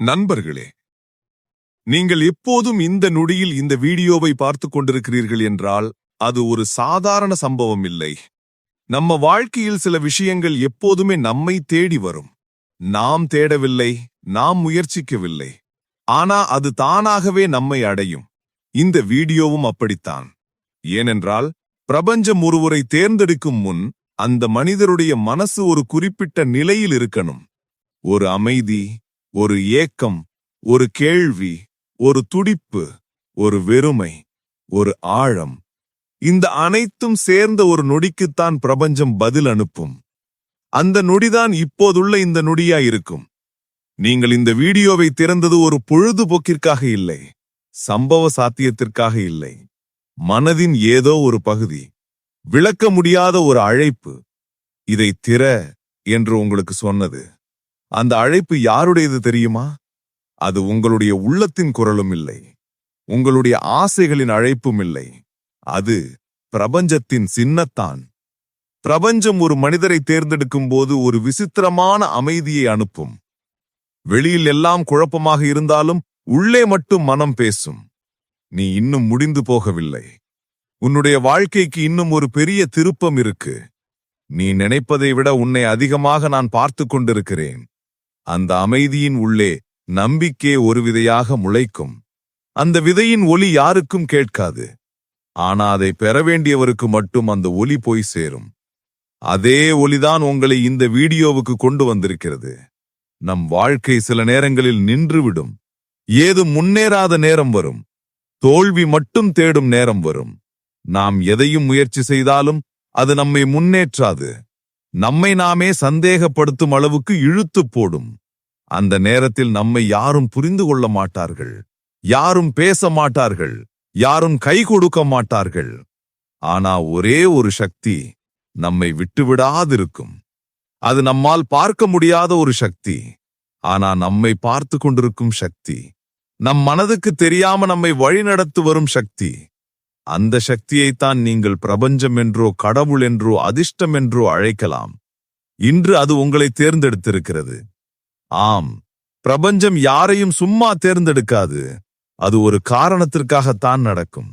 நண்பர்களே நீங்கள் எப்போதும் இந்த நொடியில் இந்த வீடியோவை பார்த்துக் கொண்டிருக்கிறீர்கள் என்றால் அது ஒரு சாதாரண சம்பவம் இல்லை. நம்ம வாழ்க்கையில் சில விஷயங்கள் எப்போதுமே நம்மை தேடி வரும். நாம் தேடவில்லை நாம் முயற்சிக்கவில்லை. ஆனா அது தானாகவே நம்மை அடையும். இந்த வீடியோவும் அப்படித்தான். ஏனென்றால் பிரபஞ்சம் ஒருவரை தேர்ந்தெடுக்கும் முன் அந்த மனிதருடைய மனசு ஒரு குறிப்பிட்ட நிலையில் இருக்கணும். ஒரு அமைதி ஒரு ஏக்கம் ஒரு கேள்வி ஒரு துடிப்பு ஒரு வெறுமை ஒரு ஆழம். இந்த அனைத்தும் சேர்ந்த ஒரு நொடிக்குத்தான் பிரபஞ்சம் பதில் அனுப்பும். அந்த நொடிதான் இப்போதுள்ள இந்த நொடியா இருக்கும் நீங்கள் இந்த வீடியோவை திறந்தது ஒரு பொழுதுபோக்கிற்காக இல்லை சம்பவ சாத்தியத்திற்காக இல்லை. மனதின் ஏதோ ஒரு பகுதி விளக்க முடியாத ஒரு அழைப்பு இதை திற என்று உங்களுக்கு சொன்னது. அந்த அழைப்பு யாருடையது தெரியுமா? அது உங்களுடைய உள்ளத்தின் குரலும் இல்லை. உங்களுடைய ஆசைகளின் அழைப்பும் இல்லை. அது பிரபஞ்சத்தின் சின்னத்தான். பிரபஞ்சம் ஒரு மனிதரை தேர்ந்தெடுக்கும் போது ஒரு விசித்திரமான அமைதியை அனுப்பும். வெளியில் எல்லாம் குழப்பமாக இருந்தாலும் உள்ளே மட்டும் மனம் பேசும். நீ இன்னும் முடிந்து போகவில்லை. உன்னுடைய வாழ்க்கைக்கு இன்னும் ஒரு பெரிய திருப்பம் இருக்கு. நீ நினைப்பதை விட உன்னை அதிகமாக நான் பார்த்து கொண்டிருக்கிறேன். அந்த அமைதியின் உள்ளே நம்பிக்கை ஒரு விதையாக முளைக்கும். அந்த விதையின் ஒலி யாருக்கும் கேட்காது. ஆனா அதை பெற வேண்டியவருக்கு மட்டும் அந்த ஒலி போய் சேரும். அதே ஒலிதான் உங்களை இந்த வீடியோவுக்கு கொண்டு வந்திருக்கிறது. நம் வாழ்க்கை சில நேரங்களில் நின்றுவிடும். ஏது முன்னேறாத நேரம் வரும். தோல்வி மட்டும் தேடும் நேரம் வரும். நாம் எதையும் முயற்சி செய்தாலும் அது நம்மை முன்னேற்றாது. நம்மை நாமே சந்தேகப்படுத்தும் அளவுக்கு இழுத்து போடும். அந்த நேரத்தில் நம்மை யாரும் புரிந்து கொள்ள மாட்டார்கள். யாரும் பேச மாட்டார்கள். யாரும் கை கொடுக்க மாட்டார்கள். ஆனா ஒரே ஒரு சக்தி நம்மை விட்டுவிடாதிருக்கும் அது நம்மால் பார்க்க முடியாத ஒரு சக்தி. ஆனா நம்மை பார்த்து கொண்டிருக்கும் சக்தி. நம் மனதுக்கு தெரியாம நம்மை வழிநடத்து வரும் சக்தி. அந்த சக்தியைத்தான் நீங்கள் பிரபஞ்சம் என்றோ கடவுள் என்றோ அதிர்ஷ்டம் என்றோ அழைக்கலாம். இன்று அது உங்களை தேர்ந்தெடுத்திருக்கிறது. ஆம் பிரபஞ்சம் யாரையும் சும்மா தேர்ந்தெடுக்காது. அது ஒரு காரணத்திற்காகத்தான் நடக்கும்.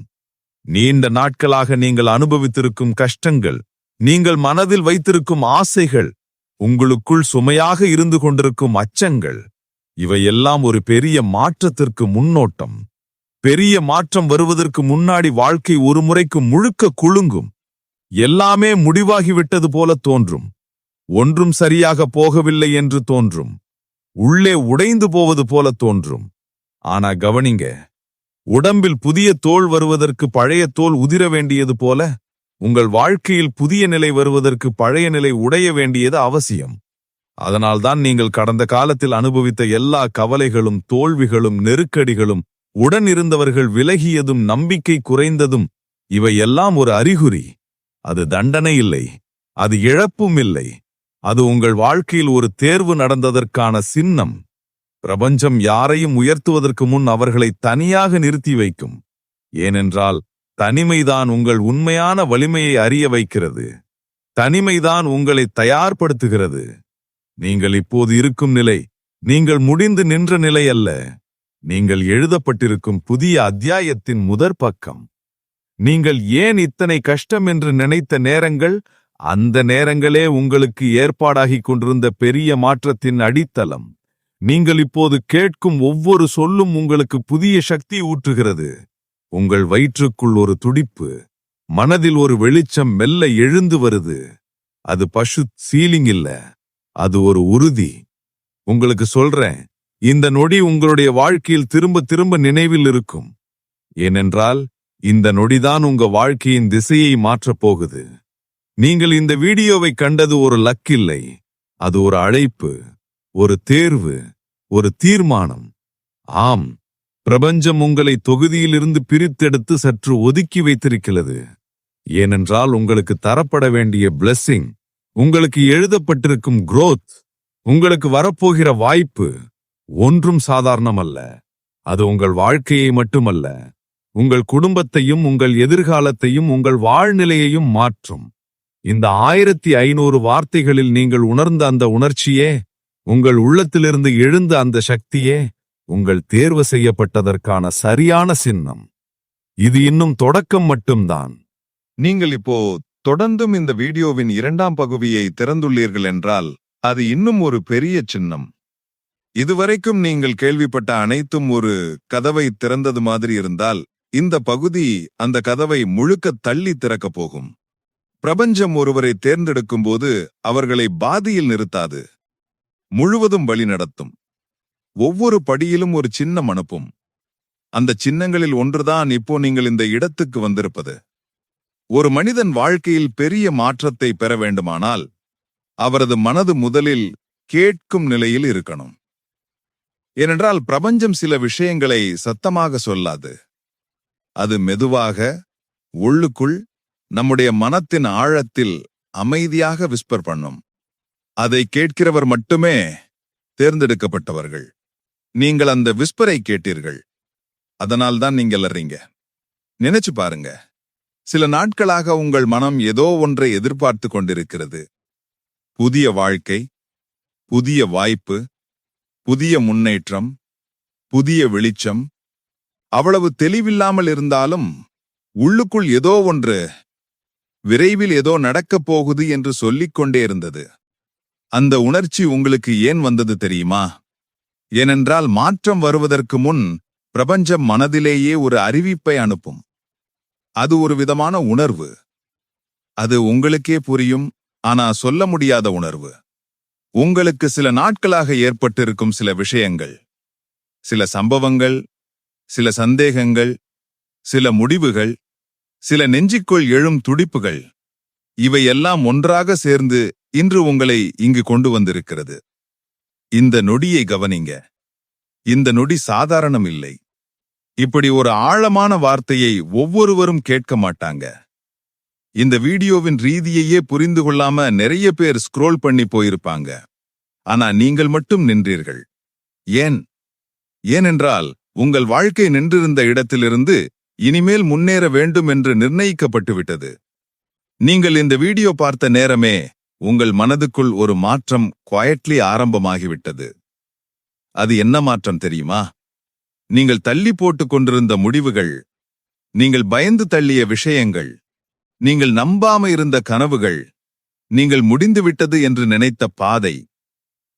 நீண்ட நாட்களாக நீங்கள் அனுபவித்திருக்கும் கஷ்டங்கள் நீங்கள் மனதில் வைத்திருக்கும் ஆசைகள் உங்களுக்குள் சுமையாக இருந்து கொண்டிருக்கும் அச்சங்கள் இவையெல்லாம் ஒரு பெரிய மாற்றத்திற்கு முன்னோட்டம். பெரிய மாற்றம் வருவதற்கு முன்னாடி வாழ்க்கை ஒரு முறைக்கு முழுக்க குலுங்கும். எல்லாமே முடிவாகிவிட்டது போல தோன்றும். ஒன்றும் சரியாக போகவில்லை என்று தோன்றும். உள்ளே உடைந்து போவது போல தோன்றும். ஆனா கவனிங்க உடம்பில் புதிய தோல் வருவதற்கு பழைய தோல் உதிர வேண்டியது போல உங்கள் வாழ்க்கையில் புதிய நிலை வருவதற்கு பழைய நிலை உடைய வேண்டியது அவசியம். அதனால்தான் நீங்கள் கடந்த காலத்தில் அனுபவித்த எல்லா கவலைகளும் தோல்விகளும் நெருக்கடிகளும் உடன் இருந்தவர்கள் விலகியதும் நம்பிக்கை குறைந்ததும் இவையெல்லாம் ஒரு அறிகுறி. அது தண்டனை இல்லை அது இழப்பும் இல்லை அது உங்கள் வாழ்க்கையில் ஒரு தேர்வு நடந்ததற்கான சின்னம். பிரபஞ்சம் யாரையும் உயர்த்துவதற்கு முன் அவர்களை தனியாக நிறுத்தி வைக்கும். ஏனென்றால் தனிமைதான் உங்கள் உண்மையான வலிமையை அறிய வைக்கிறது. தனிமைதான் உங்களை தயார்படுத்துகிறது. நீங்கள் இப்போது இருக்கும் நிலை நீங்கள் முடிந்து நின்ற நிலை அல்ல. நீங்கள் எழுதப்பட்டிருக்கும் புதிய அத்தியாயத்தின் முதற் பக்கம். நீங்கள் ஏன் இத்தனை கஷ்டம் என்று நினைத்த நேரங்கள் அந்த நேரங்களே உங்களுக்கு ஏற்பாடாகிக் கொண்டிருந்த பெரிய மாற்றத்தின் அடித்தளம். நீங்கள் இப்போது கேட்கும் ஒவ்வொரு சொல்லும் உங்களுக்கு புதிய சக்தி ஊற்றுகிறது. உங்கள் வயிற்றுக்குள் ஒரு துடிப்பு மனதில் ஒரு வெளிச்சம் மெல்ல எழுந்து வருது. அது பசு சீலிங் இல்ல அது ஒரு உறுதி. உங்களுக்கு சொல்றேன் இந்த நொடி உங்களுடைய வாழ்க்கையில் திரும்ப திரும்ப நினைவில் இருக்கும். ஏனென்றால் இந்த நொடிதான் உங்க வாழ்க்கையின் திசையை மாற்றப் போகுது. நீங்கள் இந்த வீடியோவை கண்டது ஒரு லக் இல்லை அது ஒரு அழைப்பு ஒரு தேர்வு ஒரு தீர்மானம். ஆம் பிரபஞ்சம் உங்களை தொகுதியிலிருந்து பிரித்தெடுத்து சற்று ஒதுக்கி வைத்திருக்கிறது. ஏனென்றால் உங்களுக்கு தரப்பட வேண்டிய பிளெஸ்ஸிங் உங்களுக்கு எழுதப்பட்டிருக்கும் குரோத் உங்களுக்கு வரப்போகிற வாய்ப்பு ஒன்றும் சாதாரணமல்ல. அது உங்கள் வாழ்க்கையை மட்டுமல்ல. உங்கள் குடும்பத்தையும் உங்கள் எதிர்காலத்தையும் உங்கள் வாழ்நிலையையும் மாற்றும். இந்த ஆயிரத்தி ஐநூறு வார்த்தைகளில் நீங்கள் உணர்ந்த அந்த உணர்ச்சியே உங்கள் உள்ளத்திலிருந்து எழுந்த அந்த சக்தியே உங்கள் தேர்வு செய்யப்பட்டதற்கான சரியான சின்னம். இது இன்னும் தொடக்கம் மட்டும்தான். நீங்கள் இப்போ தொடர்ந்தும் இந்த வீடியோவின் இரண்டாம் பகுதியை திறந்துள்ளீர்கள் என்றால் அது இன்னும் ஒரு பெரிய சின்னம். இதுவரைக்கும் நீங்கள் கேள்விப்பட்ட அனைத்தும் ஒரு கதவை திறந்தது மாதிரி இருந்தால் இந்த பகுதி அந்த கதவை முழுக்க தள்ளி திறக்கப் போகும். பிரபஞ்சம் ஒருவரை தேர்ந்தெடுக்கும் போது அவர்களை பாதியில் நிறுத்தாது. முழுவதும் வழி நடத்தும். ஒவ்வொரு படியிலும் ஒரு சின்னம் அனுப்பும். அந்த சின்னங்களில் ஒன்றுதான் இப்போ நீங்கள் இந்த இடத்துக்கு வந்திருப்பது. ஒரு மனிதன் வாழ்க்கையில் பெரிய மாற்றத்தை பெற வேண்டுமானால் அவரது மனது முதலில் கேட்கும் நிலையில் இருக்கணும். ஏனென்றால் பிரபஞ்சம் சில விஷயங்களை சத்தமாக சொல்லாது. அது மெதுவாக உள்ளுக்குள் நம்முடைய மனத்தின் ஆழத்தில் அமைதியாக விஸ்பர் பண்ணும். அதை கேட்கிறவர் மட்டுமே தேர்ந்தெடுக்கப்பட்டவர்கள். நீங்கள் அந்த விஸ்பரை கேட்டீர்கள். அதனால்தான் நீங்கள் அறிங்க. நினைச்சு பாருங்க. சில நாட்களாக உங்கள் மனம் ஏதோ ஒன்றை எதிர்பார்த்து கொண்டிருக்கிறது. புதிய வாழ்க்கை புதிய வாய்ப்பு புதிய முன்னேற்றம் புதிய வெளிச்சம் அவ்வளவு தெளிவில்லாமல் இருந்தாலும் உள்ளுக்குள் ஏதோ ஒன்று விரைவில் ஏதோ நடக்கப் போகுது என்று சொல்லிக் கொண்டே இருந்தது. அந்த உணர்ச்சி உங்களுக்கு ஏன் வந்தது தெரியுமா? ஏனென்றால் மாற்றம் வருவதற்கு முன் பிரபஞ்சம் மனதிலேயே ஒரு அறிவிப்பை அனுப்பும். அது ஒரு விதமான உணர்வு. அது உங்களுக்கே புரியும் ஆனா சொல்ல முடியாத உணர்வு. உங்களுக்கு சில நாட்களாக ஏற்பட்டிருக்கும் சில விஷயங்கள் சில சம்பவங்கள் சில சந்தேகங்கள் சில முடிவுகள் சில நெஞ்சிக்குள் எழும் துடிப்புகள் இவையெல்லாம் ஒன்றாக சேர்ந்து இன்று உங்களை இங்கு கொண்டு வந்திருக்கிறது. இந்த நொடியை கவனிங்க. இந்த நொடி சாதாரணம் இல்லை இப்படி ஒரு ஆழமான வார்த்தையை ஒவ்வொருவரும் கேட்க மாட்டாங்க. இந்த வீடியோவின் ரீதியையே புரிந்து கொள்ளாம நிறைய பேர் ஸ்க்ரோல் பண்ணி போயிருப்பாங்க. ஆனா நீங்கள் மட்டும் நின்றீர்கள். ஏன்? ஏனென்றால் உங்கள் வாழ்க்கை நின்றிருந்த இடத்திலிருந்து இனிமேல் முன்னேற வேண்டும் என்று நிர்ணயிக்கப்பட்டுவிட்டது. நீங்கள் இந்த வீடியோ பார்த்த நேரமே உங்கள் மனதுக்குள் ஒரு மாற்றம் குவாய்ட்லி ஆரம்பமாகிவிட்டது. அது என்ன மாற்றம் தெரியுமா? நீங்கள் தள்ளி போட்டுக் கொண்டிருந்த முடிவுகள் நீங்கள் பயந்து தள்ளிய விஷயங்கள் நீங்கள் நம்பாம இருந்த கனவுகள் நீங்கள் முடிந்துவிட்டது என்று நினைத்த பாதை.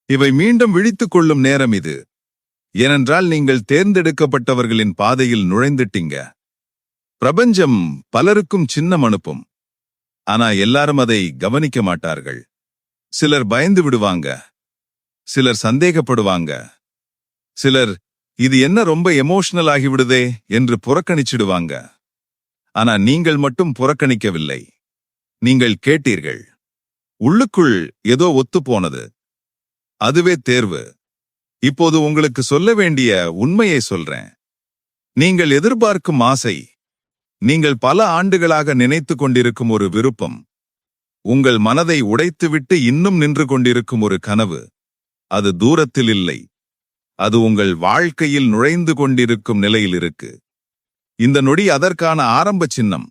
இவை மீண்டும் விழித்துக் கொள்ளும் நேரம் இது. ஏனென்றால் நீங்கள் தேர்ந்தெடுக்கப்பட்டவர்களின் பாதையில் நுழைந்துட்டீங்க. பிரபஞ்சம் பலருக்கும் சின்னம் அனுப்பும். ஆனா எல்லாரும் அதை கவனிக்க மாட்டார்கள். சிலர் பயந்து விடுவாங்க. சிலர் சந்தேகப்படுவாங்க. சிலர் இது என்ன ரொம்ப எமோஷனல் ஆகிவிடுதே என்று புறக்கணிச்சிடுவாங்க. ஆனா நீங்கள் மட்டும் புறக்கணிக்கவில்லை. நீங்கள் கேட்டீர்கள். உள்ளுக்குள் ஏதோ ஒத்துப்போனது. அதுவே தேர்வு. இப்போது உங்களுக்கு சொல்ல வேண்டிய உண்மையை சொல்றேன். நீங்கள் எதிர்பார்க்கும் ஆசை நீங்கள் பல ஆண்டுகளாக நினைத்துக் கொண்டிருக்கும் ஒரு விருப்பம் உங்கள் மனதை உடைத்துவிட்டு இன்னும் நின்று கொண்டிருக்கும் ஒரு கனவு அது தூரத்தில் இல்லை. அது உங்கள் வாழ்க்கையில் நுழைந்து கொண்டிருக்கும் நிலையில் இருக்கு. இந்த நொடி அதற்கான ஆரம்ப சின்னம்.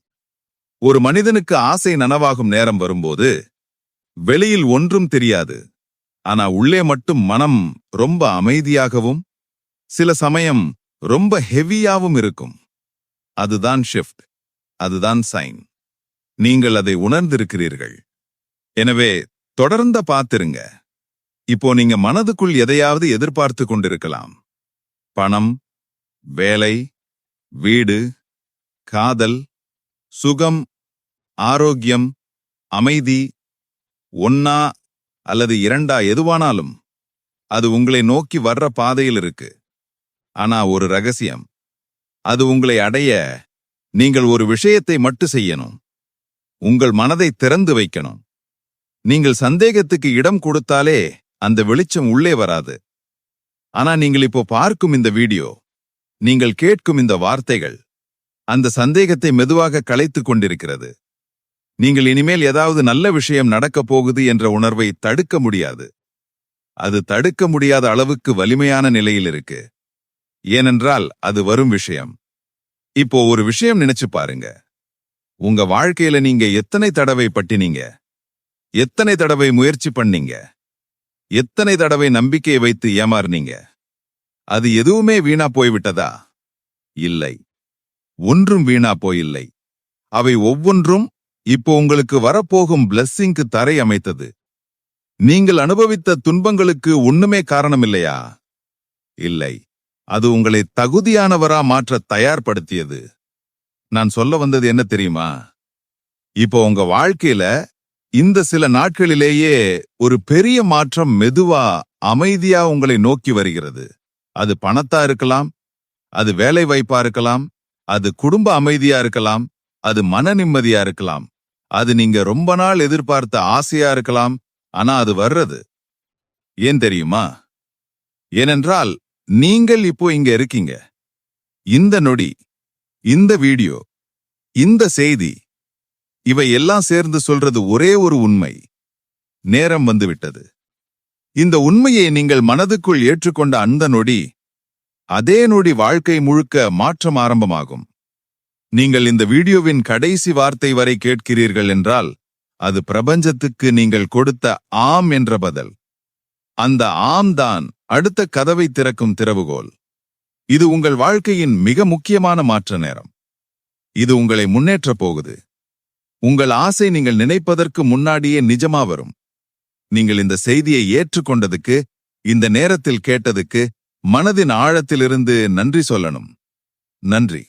ஒரு மனிதனுக்கு ஆசை நனவாகும் நேரம் வரும்போது வெளியில் ஒன்றும் தெரியாது. ஆனா உள்ளே மட்டும் மனம் ரொம்ப அமைதியாகவும் சில சமயம் ரொம்ப ஹெவியாவும் இருக்கும். அதுதான் ஷிஃப்ட் அதுதான் சைன் நீங்கள் அதை உணர்ந்திருக்கிறீர்கள். எனவே தொடர்ந்த பார்த்திருங்க. இப்போ நீங்க மனதுக்குள் எதையாவது எதிர்பார்த்து கொண்டிருக்கலாம். பணம் வேலை வீடு காதல் சுகம் ஆரோக்கியம் அமைதி ஒன்னா அல்லது இரண்டா எதுவானாலும் அது உங்களை நோக்கி வர்ற பாதையில் இருக்கு. ஆனா ஒரு ரகசியம் அது உங்களை அடைய நீங்கள் ஒரு விஷயத்தை மட்டும் செய்யணும். உங்கள் மனதை திறந்து வைக்கணும். நீங்கள் சந்தேகத்துக்கு இடம் கொடுத்தாலே அந்த வெளிச்சம் உள்ளே வராது. ஆனா நீங்கள் இப்போ பார்க்கும் இந்த வீடியோ நீங்கள் கேட்கும் இந்த வார்த்தைகள் அந்த சந்தேகத்தை மெதுவாக கலைத்துக் கொண்டிருக்கிறது. நீங்கள் இனிமேல் ஏதாவது நல்ல விஷயம் நடக்கப் போகுது என்ற உணர்வை தடுக்க முடியாது. அது தடுக்க முடியாத அளவுக்கு வலிமையான நிலையில் இருக்கு. ஏனென்றால் அது வரும் விஷயம். இப்போ ஒரு விஷயம் நினைச்சு பாருங்க. உங்க வாழ்க்கையில நீங்க எத்தனை தடவை பட்டினீங்க? எத்தனை தடவை முயற்சி பண்ணீங்க? எத்தனை தடவை நம்பிக்கையை வைத்து ஏமாறுனீங்க? அது எதுவுமே வீணா போய்விட்டதா? இல்லை. ஒன்றும் வீணா போயில்லை. அவை ஒவ்வொன்றும் இப்போ உங்களுக்கு வரப்போகும் பிளஸ்ஸிங்க்கு தரை அமைத்தது. நீங்கள் அனுபவித்த துன்பங்களுக்கு ஒண்ணுமே காரணமில்லையா? இல்லை. அது உங்களை தகுதியானவரா மாற்ற தயார்படுத்தியது. நான் சொல்ல வந்தது என்ன தெரியுமா? இப்போ உங்க வாழ்க்கையில இந்த சில நாட்களிலேயே ஒரு பெரிய மாற்றம் மெதுவா அமைதியா உங்களை நோக்கி வருகிறது. அது பணத்தா இருக்கலாம் அது வேலை வாய்ப்பா இருக்கலாம் அது குடும்ப அமைதியா இருக்கலாம் அது மன நிம்மதியா இருக்கலாம். அது நீங்க ரொம்ப நாள் எதிர்பார்த்த ஆசையா இருக்கலாம் ஆனா அது வர்றது. ஏன் தெரியுமா? ஏனென்றால் நீங்கள் இப்போ இங்க இருக்கீங்க. இந்த நொடி இந்த வீடியோ இந்த செய்தி இவை எல்லாம் சேர்ந்து சொல்றது ஒரே ஒரு உண்மை. நேரம் வந்துவிட்டது இந்த உண்மையை நீங்கள் மனதுக்குள் ஏற்றுக்கொண்ட அந்த நொடி அதே நொடி வாழ்க்கை முழுக்க மாற்றம் ஆரம்பமாகும். நீங்கள் இந்த வீடியோவின் கடைசி வார்த்தை வரை கேட்கிறீர்கள் என்றால் அது பிரபஞ்சத்துக்கு நீங்கள் கொடுத்த ஆம் என்ற பதில். அந்த ஆம் தான் அடுத்த கதவை திறக்கும் திறவுகோல். இது உங்கள் வாழ்க்கையின் மிக முக்கியமான மாற்ற நேரம். இது உங்களை முன்னேற்றப் போகுது. உங்கள் ஆசை நீங்கள் நினைப்பதற்கு முன்னாடியே நிஜமா வரும். நீங்கள் இந்த செய்தியை ஏற்றுக்கொண்டதுக்கு இந்த நேரத்தில் கேட்டதுக்கு மனதின் ஆழத்திலிருந்து நன்றி சொல்லணும். நன்றி.